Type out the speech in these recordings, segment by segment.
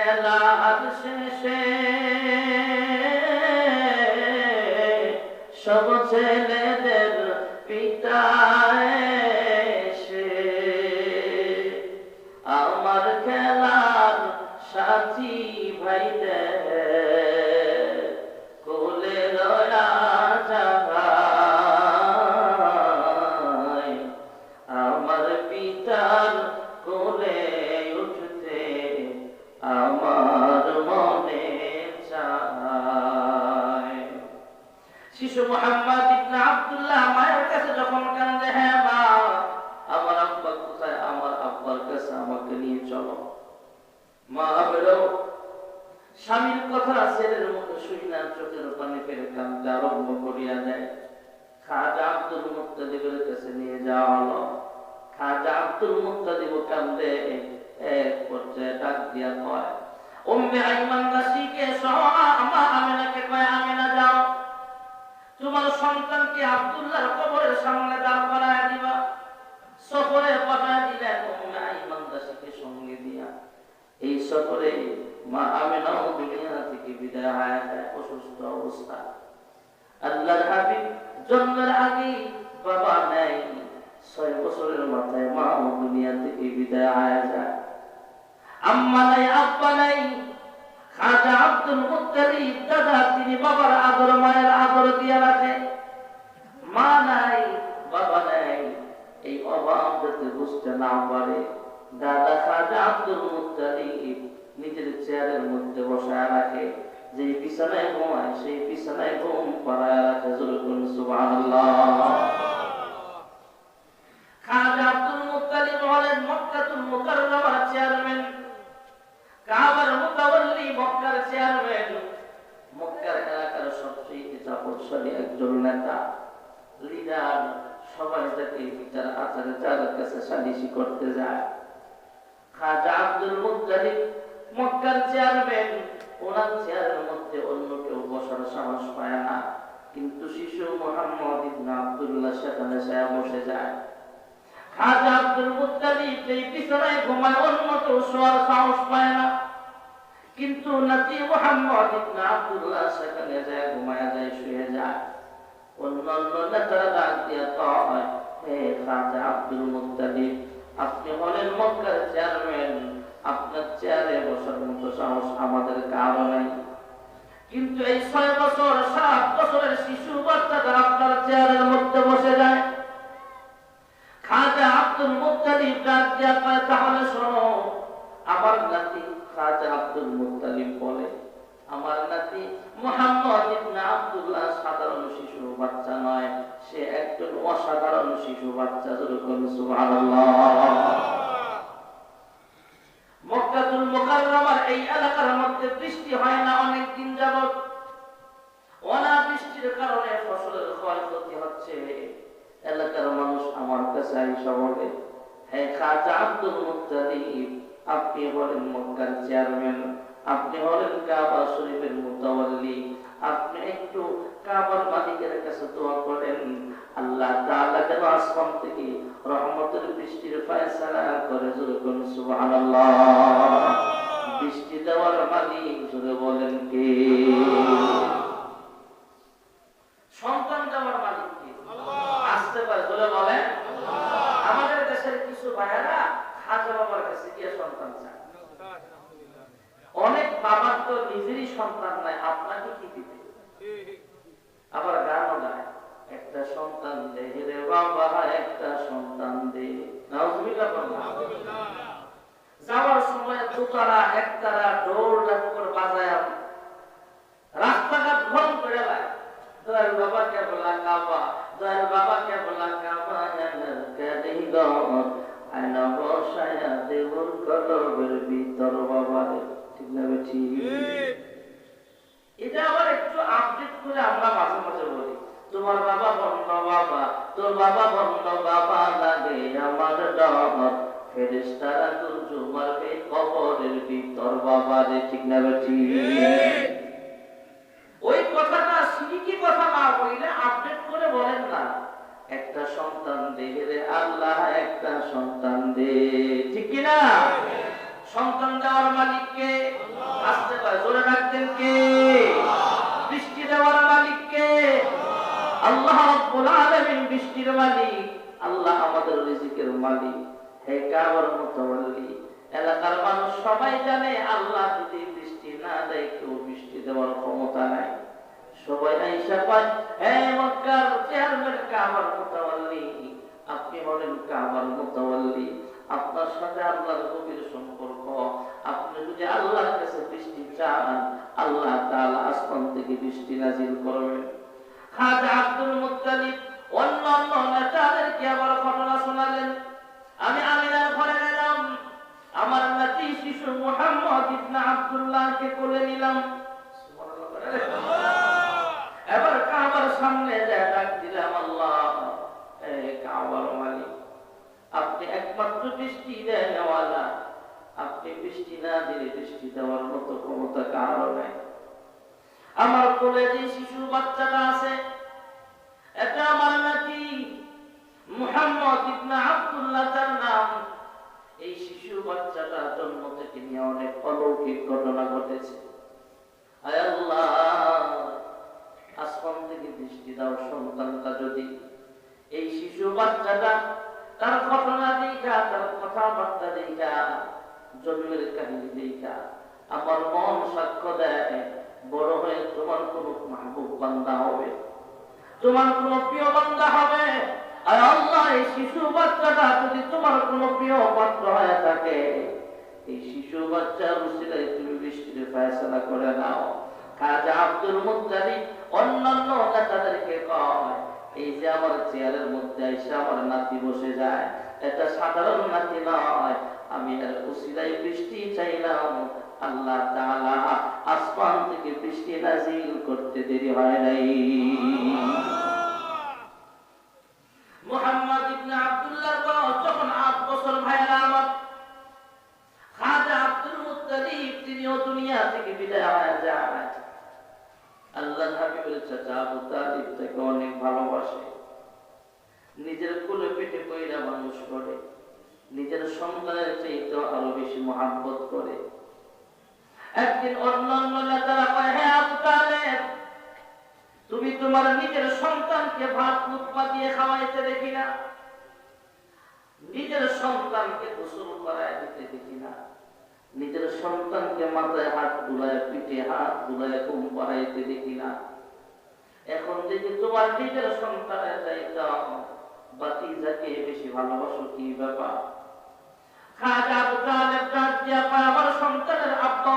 খেলার শেষে সব ছেলেদের পিতা আমার খেলার সাথী ভাইদের কোলে রয়া আমার পিতার কোলে স্বামীর কথা ছেলের শুই চোখের পানি ফেলে কান্দতে আরম্ভ করিয়া দেয়। খাজা আব্দুল মুক্তাদিবের কাছে নিয়ে যাওয়া হলো। খাজা আব্দুল মুক্তাদিব কান্দে, এক পর্যায়ে ডাক দিয়া কয়, উম্মে আইমান দাসীকে আমা আমিনাকে কয়, আমিনা যাও। তোমার সন্তানকে আব্দুল্লাহর কবরের সামনে দাঁড় করায় দিবা। সফরে পাঠায় দিলেন উম্মে আইমান দাসীকে সঙ্গে দিয়া। এই সফরে মা আমিনাও দুনিয়া থেকে বিদায় হয়ে? অসুস্থ অবস্থা। আল্লাহর হাবিব জন্মের আগে বাবা নেই ছয় বছরের মাথায় মা ও দুনিয়া থেকে বিদায় হয়ে যায়। আম্মা নাই আব্বা নাই খাজা আব্দুল মুত্তালিব, দাদা তিনি বাবার আদর, মায়ের আদর দিয়ে রাখে। মা নাই বাবা নাই এই অভাব যাতে বুঝতে না পারে, দাদা খাজা আব্দুল মুত্তালিব নিজের চেয়ারের মধ্যে বসায় রাখে। যে বিছানায় ঘুমায় সেই বিছানায় ঘুম পাড়ায় রাখে জরুর কিন্তু শিশু মোহাম্মদ আব্দুল্লাহ সেখানে সে বসে যায়। খাজা আব্দুল মুত্তালিব বিছানায় ঘুমায় অন্য কেউ শোয়ার সাহস পায় না। কিন্তু নাতি মোহাম্মদ আব্দুল্লাহ সেখানে যায়, ঘুমায় যায়, শুয়ে যায়। অন্যান্য নেতারা ডাক দিয়া কয় হে খাজা আব্দুল মুত্তালিব, আপনি হলেন মক্কার চেয়ারম্যান। আপনার চেয়ারে বসার মতো সাহস আমাদের কারও নাই। কিন্তু এই ছয় বছর, সাত বছরের শিশু বাচ্চাদের আপনার চেয়ারের মধ্যে বসে যায়। খাজা আব্দুল মুত্তালিব ডাক তাহলে শোনো, আমার নাতি খাজা আব্দুল মুত্তালিব বলে, আমার নাতি মোহাম্মদ আব্দুল্লাহ সাধারণ শিশু বাচ্চা নয়, সে একজন অসাধারণ শিশু বাচ্চা যেরকম সুবহানাল্লাহ। মক্কাতুল মুকাররমার এই এলাকার মধ্যে বৃষ্টি হয় এলাকার মানুষ আমার কাছে আইসা বলে হ্যাঁ খাজা আব্দুল মুত্তালিব, আপনি হলেন মক্কার চেয়ারম্যান, আপনি হলেন কাবা শরীফের মুতাওয়াল্লি, আপনি একটু কাবার মালিকের কাছে দোয়া করেন। আল্লাহ তাআলা যেন আসমান থেকে রহমতের বৃষ্টির ফয়সালা করে, জোরে সুবহানাল্লাহ বৃষ্টি দেওয়ার মালিক জোরে বলেন কে সন্তান দেওয়ার মালিক কে আসতে পারে জোরে বলেন আমাদের দেশের কিছু ভাইয়েরা খাজা বাবার কাছে গিয়ে সন্তান চায় অনেক বাবার তো নিজেরই সন্তান নাই আপনাকে কি দিবে আবার গানও গায় একটা সন্তান দে রে বাবা একটা সন্তান দে নাউজুবিল্লাহ বললাম যাওয়ার সময় একতারা ডোর ডাক বাজায়। রাস্তাঘাট ভ্রমণ করে দেয় দয়াল বাবা কে বলা কাবা দয়াল বাবা কে বলা কাবা এটা আবার একটু আপডেট করে আমরা মাঝে মাঝে বলি। তোমার বাবা বন্ধ বাবা, তোর বাবা বন্ধ বাবা লাগে আমার ডর ফেরেশতারা দুর্য মারবে কবরের ভিতর বাবা রে ঠিক না বেঠি ওই কথাটা সিরিকি কথা না বললে আপডেট করে বলেন না। একটা সন্তান দে রে আল্লাহ একটা সন্তান দে। ঠিক কি না? সন্তান দেওয়ার মালিককে কে? বৃষ্টি দেওয়ার মালিক কে আল্লাহ রাব্বুল আলামিন বৃষ্টির মালিক আল্লাহ আমাদের রিজিকের মালিক। হে কাবার মুতাওয়াল্লি এলাকার মানুষ সবাই জানে, আল্লাহ যদি বৃষ্টি না দেয়, কেউ বৃষ্টি দেওয়ার ক্ষমতা নাই। সবাই আইসা পায় হে মক্কার চেয়ারম্যান কাবার মুতাওয়াল্লি আপনি হলেন কাবার মুতাওয়াল্লি আপনার সাথে আল্লাহর গভীর সম্পর্ক। আপনি যদি আল্লাহর কাছে বৃষ্টি চান, আল্লাহ তাআলা আসমান থেকে বৃষ্টি নাজিল করবেন। খাজা আব্দুল মুত্তালিব অন্যান্য নেতাদেরকে সামনে ডাক দিলাম, আল্লাহ মালিক। আপনি একমাত্র বৃষ্টি দেওয়ালা আপনি বৃষ্টি না দিলে বৃষ্টি দেওয়ার মতো ক্ষমতা কারও নাই। আমার কোলে যে শিশু বাচ্চাটা আছে, এটা আমার নাতি মুহাম্মদ ইবনে আব্দুল্লাহ তার নাম। এই শিশু বাচ্চাটা জন্ম থেকে নিয়ে অনেক অলৌকিক ঘটনা ঘটেছে আয় আল্লাহ আসমান দাও সন্তানটা যদি। এই শিশু বাচ্চাটা তার ঘটনা দেখা, তার কথাবার্তা দেখা জন্মের কাহিনী দেখা। আমার মন সাক্ষ্য দেয়, বড় হয়ে তোমার কোন মাহবুব বান্দা হবে। তোমার কোন প্রিয় বান্দা হবে। আর আল্লাহ, এই শিশু বাচ্চাটা যদি তোমার কোন প্রিয় পাত্র হয়ে থাকে, এই শিশু বাচ্চার উসিলায় তুমি বৃষ্টির ফয়সালা করে নাও। এটা সাধারণ নাতি আমি বৃষ্টি আল্লাহ আসমান থেকে বৃষ্টি নাজিল করতে দেরি হয় নাই মুহাম্মদ ইবনে আব্দুল্লাহ বয়স যখন আট বছর ভাইয়েরা আমার খাজা আব্দুল মুত্তালিব তিনিও দুনিয়া থেকে বিদায় হয়ে যায় আল্লাহ হাবিবের চাচা আবু তালিব তাকে অনেক ভালোবাসে নিজের কোলে পেটে কইরা মানুষ করে নিজের সন্তানের চাইতে মহাব্বত করে। একদিন অন্যান্য নেতারা কয় হ্যাঁ আবু তালেব, তুমি তোমার নিজের সন্তানকে ভাত মুখপা দিয়ে খাওয়াইতে দেখি না? নিজের সন্তানকে গোসল করায় দিতে দেখি না? নিজের সন্তানকে মাথায় হাত বুলায়, পিঠে হাত বুলায় ঘুম করাইতে দেখি না? এখন দেখি তোমার নিজের সন্তানের চাইতাম বাতি যাকে বেশি ভালোবাসো, কি ব্যাপার? খাজা আবু তালেব কয়, আমার সন্তানের আব্বাও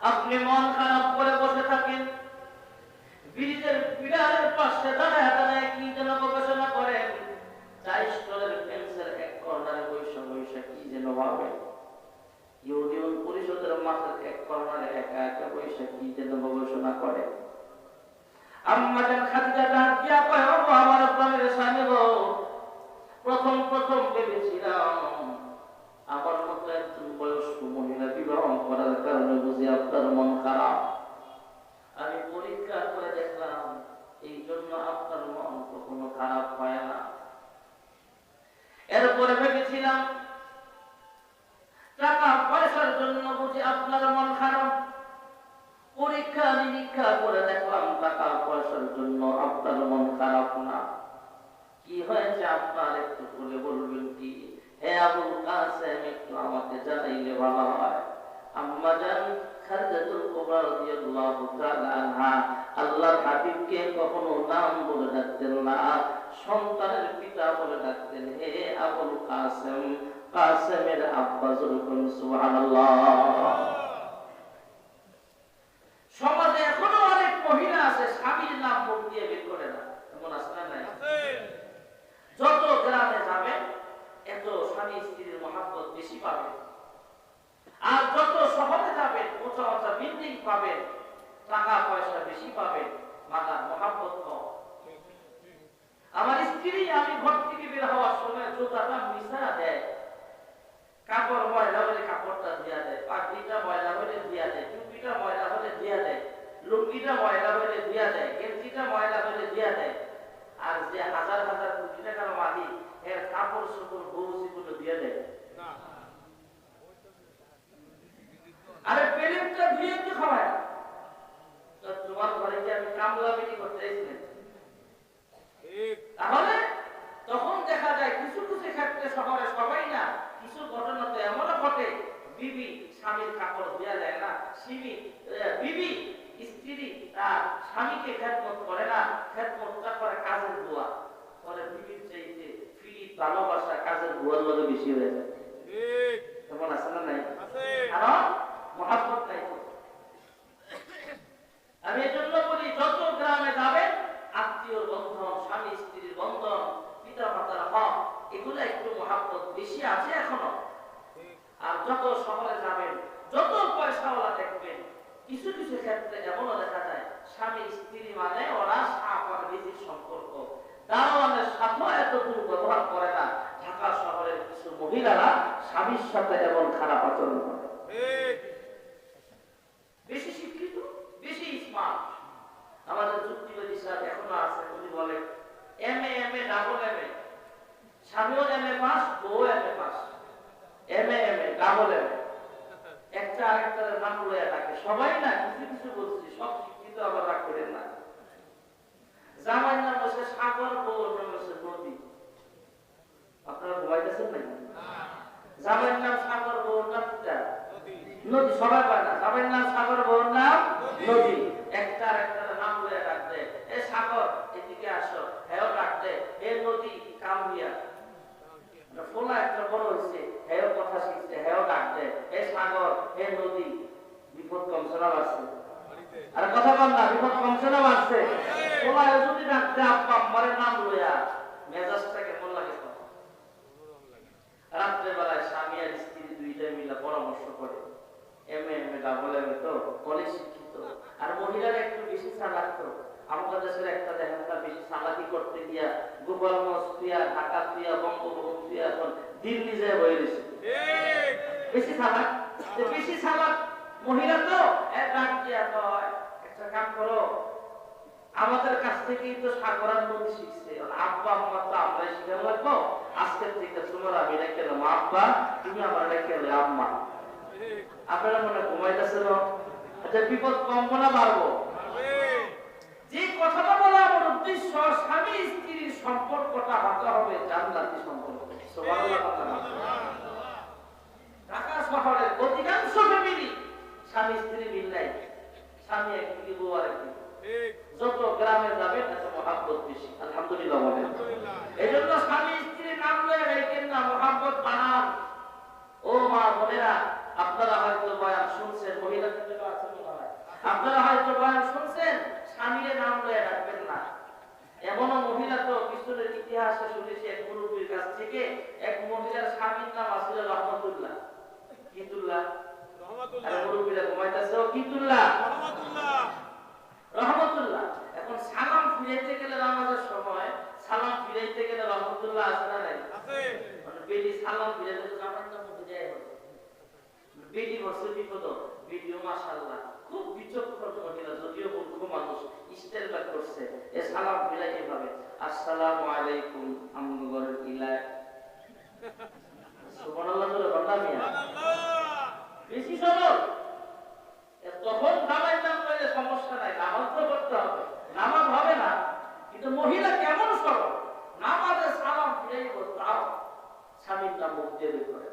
আপনি মন খারাপ করে বসে থাকেন। ব্রিজের পিলারের পাশে দাঁড়ায় দাঁড়ায় কি যেন গবেষণা করেন। চাই স্টলের এক কর্নারে বৈশা বৈশা কি যেন ভাবেন ইউনিয়ন পরিষদের মাঠের এক কর্নারে একা একা বৈশা কি যেন গবেষণা করে আম্মা জান খাদিজা কয় ও আমার প্রাণের প্রথম প্রথম ভেবেছিলাম আমার মতো একজন বয়স্ক মহিলা বিবাহ করার কারণে বুঝি আপনার মন খারাপ। আমি পরীক্ষা করে দেখলাম, এই জন্য আপনার মন কখনো খারাপ হয় না। এরপরে ভেবেছিলাম, টাকা পয়সার জন্য বুঝি আপনার মন খারাপ। পরীক্ষা নিরীক্ষা করে দেখলাম পয়সার জন্য আপনার মন খারাপ না? কি হয়েছে আপনার একটু বলে বলবেন কি? হে আবুল কাসেম, একটু আমাকে জানাইলে ভালো হয়। আম্মা জান কুবরা রাদিয়াল্লাহু তাআলা আনহা হাবিবকে কখনো নাম বলে ডাকতেন না। সন্তানের পিতা বলে ডাকতেন, হে আবুল কাসেম। কাসেমের আব্বা জরুকুন সুবহানাল্লাহ সমাজে এখনও অনেক মহিলা আছে স্বামীর নাম মুখ দিয়ে বের করে না এমন আছে না নাই যত গ্রামে যাবেন এত স্বামী স্ত্রীর মহাব্বত বেশি পাবেন আর যত শহরে যাবেন উঁচা উঁচা বিল্ডিং পাবেন টাকা পয়সা বেশি পাবেন মাতার মহাব্বত কম আমার স্ত্রী আমি ঘর থেকে বের হওয়ার সময় জুতাটা মিশা দেয় কাপড় ময়লা হলে কাপড়টা দিয়া দেয় পাগড়িটা ময়লা হলে দিয়া দেয় টুপিটা ময়লা হলে দিয়া দেয় লুঙ্গিটা ময়লা হলে দিয়া দেয় গেঞ্জিটা ময়লা হলে দিয়া দেয়। আর যে হাজার হাজার কোটি টাকার মালিক এর কাপড় সুপুর বউসি গুলো দিয়ে। দেয় আরে পেলেটটা ধুয়ে কি খাওয়ায়। তোমার ঘরে কি আমি কামলা বিক্রি করতে তাহলে তখন দেখা যায় কিছু কিছু ক্ষেত্রে শহরে সবাই না কিছু ঘটনা তো ঘটে বিবি স্বামীর কাপড় দেওয়া যায় না সিমি বিবি স্ত্রী তার স্বামীকে খেদমত করে না খেদমতটা করে কাজের বুয়া। পরে বিবির চাইতে ফিরিত ভালোবাসা কাজের বুয়ার লগে বেশি হয়ে যায়। এমন আছে না নাই? কারণ মহাব্বত নাই আমি এজন্য বলি যত গ্রামে যাবেন আত্মীয় বন্ধন স্বামী স্ত্রীর বন্ধন পিতা মাতার হক এগুলো একটু মহাব্বত বেশি আছে এখনও? যত শহরে যাবেন, যত পয়সাওয়ালা দেখবেন, কিছু কিছু ক্ষেত্রে এমনও দেখা যায়, স্বামী, স্ত্রী মানে ওরা সাপ আর সম্পর্ক। দারোয়ানের দুর্ব্যবহার করে না, ঢাকা শহরের কিছু মহিলারা স্বামীর সাথে এমন খারাপ আচরণ করে। বেশি শিক্ষিত, বেশি স্মার্ট আমাদের যুক্তিবাদী সাহেব এখনও আছে, উনি বলে M A M A double M A স্বামীও এম এ পাস বউ M A pass M A M A double M একটা আরেকটার নাম লয়ে থাকে। সবাই না, কিছু কিছু বলছি, সব শিক্ষিত আবার রাগ করেন না। জামাই নাম হচ্ছে সাগর বউর নাম হচ্ছে নদী আপনারা ঘুমাইতেছেন নাকি? জামাইয়ের নাম সাগর বউর নাম নদী, সবাই পায় না সবাই নাম সাগর বউর নাম নদী। একটা একটা নাম লয়ে ডাকতে এ সাগর এদিকে আসো হেও ডাকতে এ নদী কামিয়া ফোলা একটা বড় হয়েছে হেও কথা শিখছে হেও ডাকতে এ সাগর হে নদী বিপদ কমসনা বাড়ছে আর কথা বল না বিপদ কমসনা বাড়ছে ফোলা যদি ডাকতে আব্বা আম্মারের নাম লইয়া মেজাজটা কেমন লাগে তখন? রাত্রে বেলায় স্বামী আর স্ত্রী দুইটাই মিলে পরামর্শ করে M A M A double M A তো কলেজ শিক্ষিত আর মহিলারা একটু বেশি চালাক তো আমাদের দেশের একটা দেখেন না বেশি চালাকি করতে গিয়া গোপালগঞ্জ ঢাকা বঙ্গভবন এখন দিল্লি যায় রয়েছে। বেশি বেশি মহিলা তো ডাক দিয়া কয় একটা কাম করো আমাদের কাছ থেকেই তো সাগরার নদী শিখছে আব্বা আম্মা তো আমরাই শিখানো লাগবো। আজকের থেকে তোমার আমি রেখে দেবো আব্বা তুমি আমার রেখে আম্মা। আপনারা মনে ঘুমাইতেছেন? আচ্ছা বিপদ কমবো না বাড়বো যে কথাটা বলা আমার উদ্দেশ্য স্বামী স্ত্রীর সম্পর্কটা হতে হবে জান্নাতি সম্পর্ক। ঢাকা শহরের অধিকাংশ ফ্যামিলি স্বামী স্ত্রী মিল নাই স্বামী একদিকে বউ আরেকদিকে যত গ্রামে যাবেন এত মহাব্বত বেশি। আলহামদুলিল্লাহ বলেন। এই জন্য স্বামী স্ত্রীর নাম লয়ে রেখেন না মহাব্বত বানান ও মা বোনেরা আপনারা হয়তো বয়ান শুনছেন মহিলা কিন্তু আছে মনে আপনারা হয়তো বয়ান শুনছেন স্বামীর নাম লয়ে রাখবেন না। এমনও মহিলা তো পিছনের ইতিহাসে শুনেছি এক মুরব্বীর কাছ থেকে এক মহিলার স্বামীর নাম আসলে রহমতুল্লাহ। কিতুল্লাহ এখন সালাম ফিরাইতে গেলে নামাজের সময় সালাম ফিরাইতে গেলে রহমতুল্লাহ আছে না নাই? মানে সালাম ফিরাইতে তো বসে বিপদ বেটিও মাশাআল্লাহ। খুব বিচক্ষণ মহিলা যদিও মূর্খ মানুষ করছে। এ সালাম আসসালামু আলাইকুম আমগর সুবহানাল্লাহ বলে বেশি তখন নাম সমস্যা নাই, নামাজ করতে হবে। নামাজ হবে না, কিন্তু মহিলা কেমন সরল? নামাজে সালাম ফিরে না মুখ দিয়ে বের করে।